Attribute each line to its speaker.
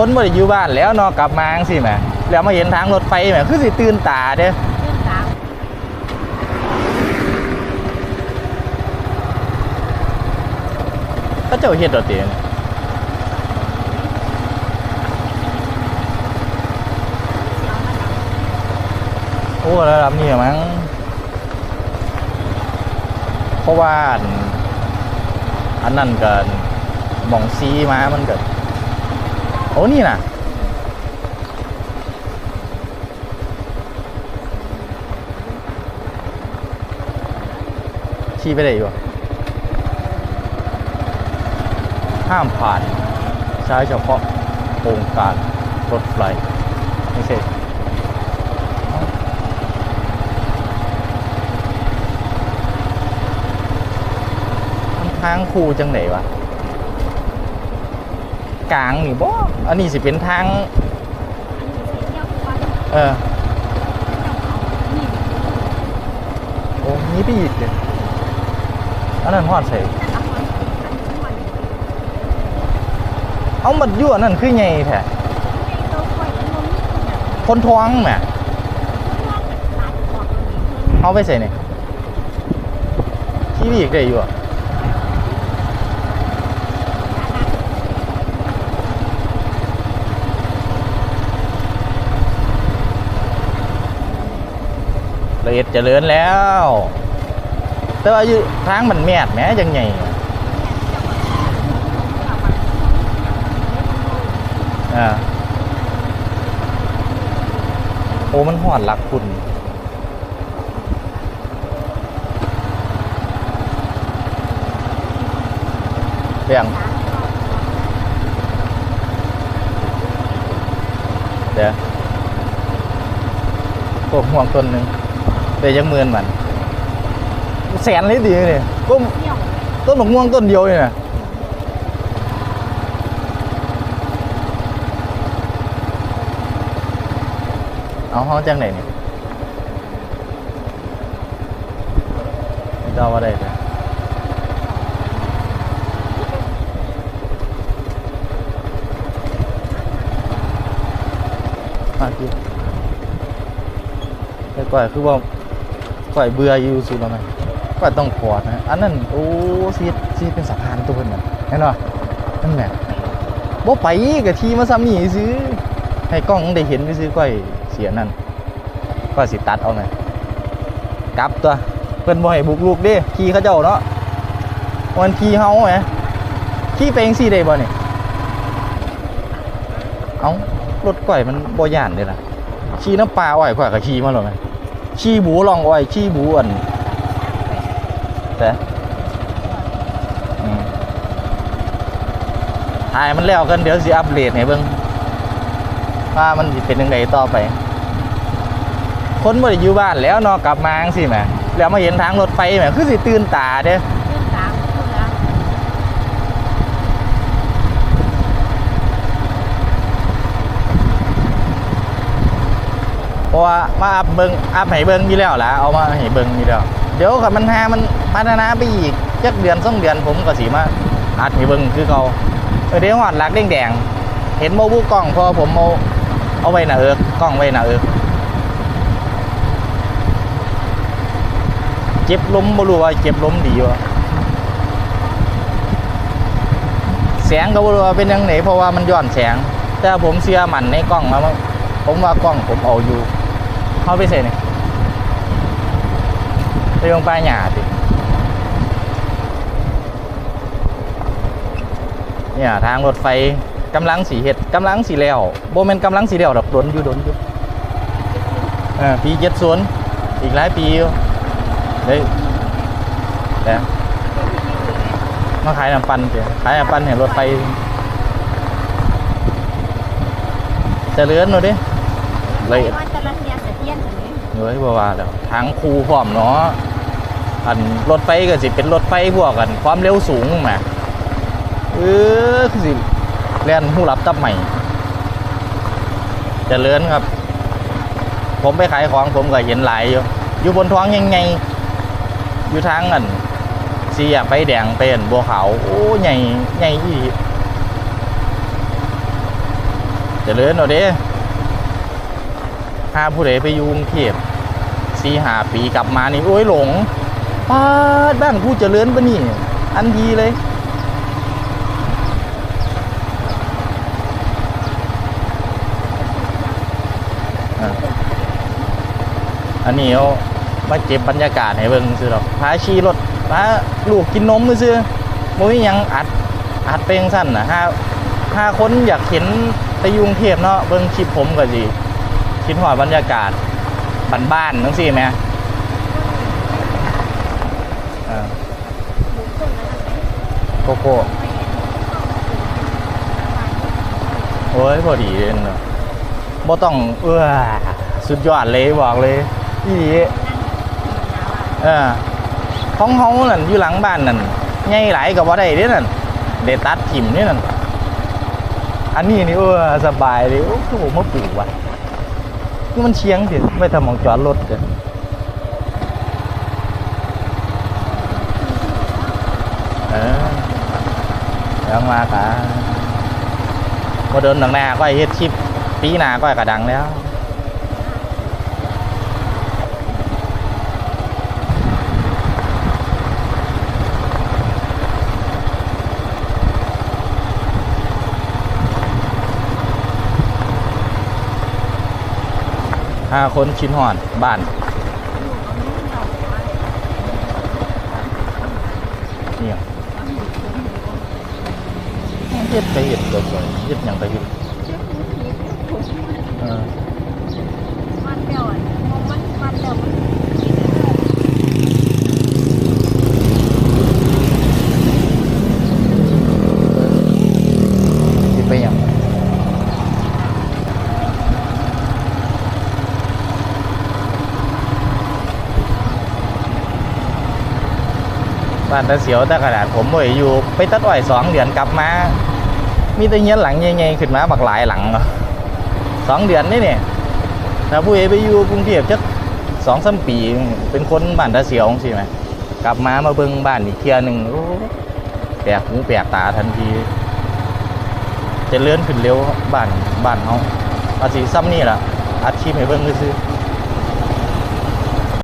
Speaker 1: คนบ่ได้อยู่บ้านแล้วเนอกกลับมาจังซี่แหมแล้วมาเห็นทางรถไฟแหมคือสิตื่นตาเด้อ
Speaker 2: เรื่องสา
Speaker 1: ก็เจ้าเฮ็ดดอกเตียงโอ้ระดับนี้มั้งเพราะว่าอันอันนั้นก็หมองซีมามันเก็โอ้นี่น่ะขี่ไปได้อยู่ห้ามผ่านใช้เฉพาะโครงการรถไฟไม่ใช่ทางคูจังไหนวะ กลางนี่บ่อันนี้สิเป็นทาง
Speaker 2: อันนี้เสียเที่ยวทุกวัน
Speaker 1: เออ
Speaker 2: นี่
Speaker 1: โอ้มีไปอีกเลยอันนั้นฮอดใส่เอามัดยั่วนั่นคือไงแท้
Speaker 2: คน
Speaker 1: ท้องแหม
Speaker 2: พวกตัดออก
Speaker 1: เอาไปใส่เนี่ยขี้บีกได้อยู่อะ ละเอียดเจริญแล้ว แต่ว่าอยู่ทางมันแมดแหมจังไงอ่าโอ้มันหอดหลักคุณเรื่องเดี๋ยวพวกห่วงต้นหนึ่ง เดี๋ยวยังเมือนมันแสนเลยดีเนี่ยก็
Speaker 2: เที่ยว
Speaker 1: ต้นหมกม่วงต้นเดียวเนี่ยนะเอาห้องจังไหนเนี่ยเดาว่าได้เลยมาพี่แต่ก่อนคือว่า ก่อยเบื่ออยู่สุดแล้วไหมก่อยต้องขอดนะอันนั้นโอ้ซีดซีดเป็นสะพานตัวนั้นเห็นป่ะนั่นแหละบ่ไปกับทีมาซ้ำนี่ซื้อให้กล้องได้เห็นซื้อก้อยเสียนั่นก็สิตัดเอาไหมกลับตัวเพิ่นบ่ให้บุกลูกด้ขี่เขาเจ้าเนาะวันขี่เฮาไหมขี่ไปจังซี่ได้บ่นี่เอารถก้อยมันบ่ย่านเด้ล่ะขี่น้ำปลาอ้อยข่อยก็ขี่มาแล้วไหม ขี่บูลองอ้อยขี่บูอันแต่อืมถ่ายมันแล้วกันเดี๋ยวสิอัปเดตให้เบิ่งว่ามันสิเป็นยังไงต่อไป คนบ่ได้อยู่บ้านแล้วเนอกกลับมาจังซี่แหมแล้วมาเห็นทางรถไฟแหมคือสิตื่นตาเด้อ
Speaker 2: เรื่องสาวเพื่อ
Speaker 1: เพราะว่ามาอัพเบิงอัพให้เบิงอยู่แล้วละเอามาให้เบิงอยู่แล้ว เดี๋ยวคันมันหามันพัฒนาไปอีกจักเดือนสองเดือนผมก็สิมาอัดให้เบิงคือเก่าเออเดี๋ยวหอดหลักแดงๆเห็นโมบุกล้องเพอผมเอาเอาไว้หน้าเอิกกล้องไว้หน้าเอิกเจ็บล้มบ่รู้ว่าเจ็บล้มดีวะแสงก็บ่รู้ว่าเป็นยังไงเพราะว่ามันย้อนแสง แต่ผมเชื่อมันในกล้องแล้วผมว่ากล้องผมเอาอยู่ เข้าไปเสร็จนี่ไปลงปลายหยาติเนี่ยทางรถไฟกำลังสีเห็ดกำลังสีแล้วโบแมนกำลังสีแล้วดอกดนอยู่ดนอยู่เออปีเจ็ดศูนย์อีกหลายปีอยู่เฮ้ยแต่มาขายน้ำปั่นเสียขายน้ำปั่นเห็นรถไฟเจะเลื่อนหน่อยดิเลย
Speaker 2: เฮ้
Speaker 1: ยบ่ว่าแล้วทางคูพร้อมเนาะอันรถไฟก็สิเป็นรถไฟพวกกันความเร็วสูงแหมเออคือสิเล่นหู้รับตับใหม่จะเลื่อนครับ ผมไปขายของผมก็เห็นหลายอยู่อยู่บนท้องยังไงอยู่ทางอันสีอยากไปแดงเป็นบัวขาวโอ้ใหญ่ใหญ่อีหลีเจริญเอาเด้ ถ้าผู้ใดไปยุงเทพสี่หาปีกลับมานี่โอ้ยหลงป้าบ้านผู้เจริญปะนี่ อันดีเลยอันนี้เอามาเก็บบรรยากาศให้เบิ่งซื้อหรอกพาขี่รถพาลูกกินนมมือซื้อมุ้ยยังอัดอัดเพลงสั้นนะถ้าถ้าคนอยากเห็นไปยุงเทพเนาะเบิ่งคลิปผมก็สิ คิดหอดบรรยากาศบ้านๆทั้งสี่ไหมอ่า
Speaker 2: บุกคนแล้วนะ
Speaker 1: โกโก้โอ้ยพอดีเลยเนาะบ่ต้องเออสุดยอดเลยบอกเลยอีหลีเออของเฮานั่นอยู่หลังบ้านนั่นใหญ่หลก็บ่ได้เด้นั่นได้ตัดถิ่มนี่นั่นอันนี้นี่เออสบายเลยโอ้คือผมมาปลูกว่ะ คือมันเชียงสิไม่ทำหมองจอดรถเด้อเออยังมากะบ่เดินหนังหน้าก็เฮ็ดชิปปีหน้าก็กระดังแล้ว ห้าคนชิ้นหอดบ้านเนี่ยเฮ็ดไปเฮ็ดก็สวยเฮ็ดหยังไปเฮ็ดเออ
Speaker 2: มันเดียวอะมันมันเดียวมัน
Speaker 1: สิไปหยัง บ้านตาเสียวแต่ขนาดผมบ่ได้อยู่ ไปตัดอ้อยสองเดือนกลับมา มีแต่เงี้ยหลังใหญ่ๆขึ้นมาบักหลายหลังเหรอสองเดือนนี่เนี่ยถ้าผู้เอไปอยู่กรุงเทพจักสองสามปีเป็นคนบ้านตาเสียวใช่ไหมกลับมามาเบิ่งบ้านอีกเทียหนึ่งโอ้แปลกหูแปลกตาทันทีจะเลื่อนขึ้นเร็วบ้านบ้านเขาอาจสิซ้ำนี่แหละอัดคลิปให้เบิ่งซื่อ